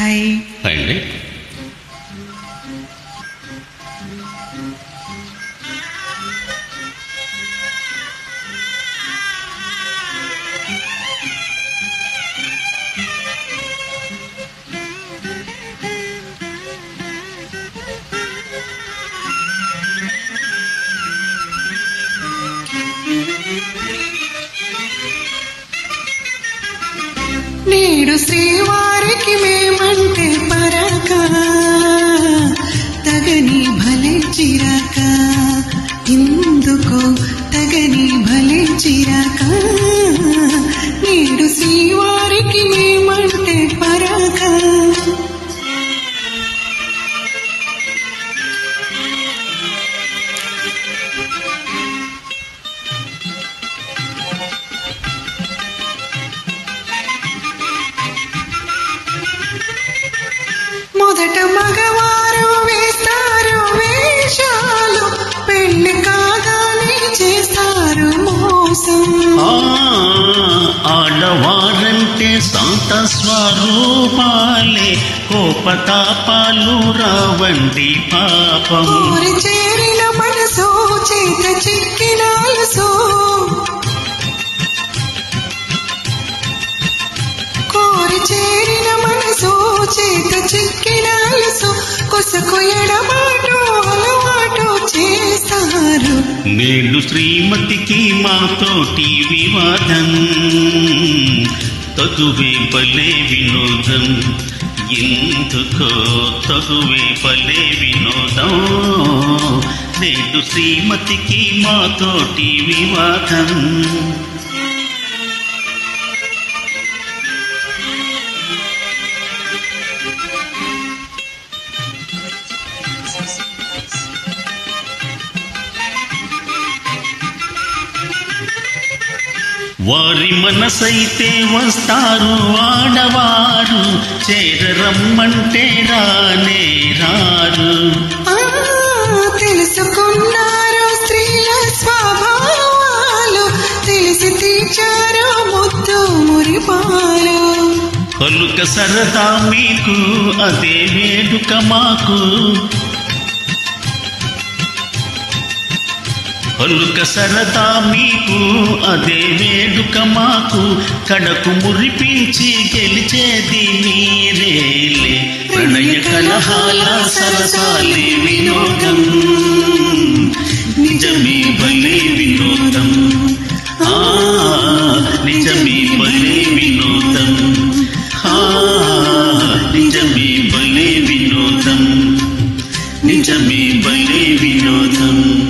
Hi అండి. నేడు శ్రీవారికి మేమంటే ఇందుకు తగని భలే చిరాక నేడు శ్రీవారికి మేమంటే పరాక? మొదట మగవారు శాంత స్వరూపాలే కోపతాపాలు రావండి పాపం చేరిన మనసు చేత చిక్కిన అలసు కోరి చేరిన మనసు చేత చిక్కిన అలసు కొసకు ఎడబాటు అలవాటు చేస్తారు. నేడు శ్రీమతికి మాతోటి వివాదం తగువే పలే వినోదం. ఎందుకో తగువే పలే వినోదం. నేడు శ్రీమతికి మాతోటి వివాదం. వారి మనసైతే వస్తారు ఆడవారు చేరరమ్మంటే రానే రారు. తెలుసుకున్నారు స్త్రీల స్వభావాలు తెలిసి తీర్చారు ముద్దు మురిపాలు. పలుక సరదా మీకు అదే వేడుక మాకు. పలుక సరదా మీకు అదే వేడుక మాకు. కడకు మురిపించి గెలిచేది మీరేలే ప్రణయ కలహాల సరసాలి వినోదం. నిజమే బలే వినోదం. ఆ నిజమే బలే వినోదం. ఆ నిజమే బలే వినోదం. నిజమే బలే వినోదం.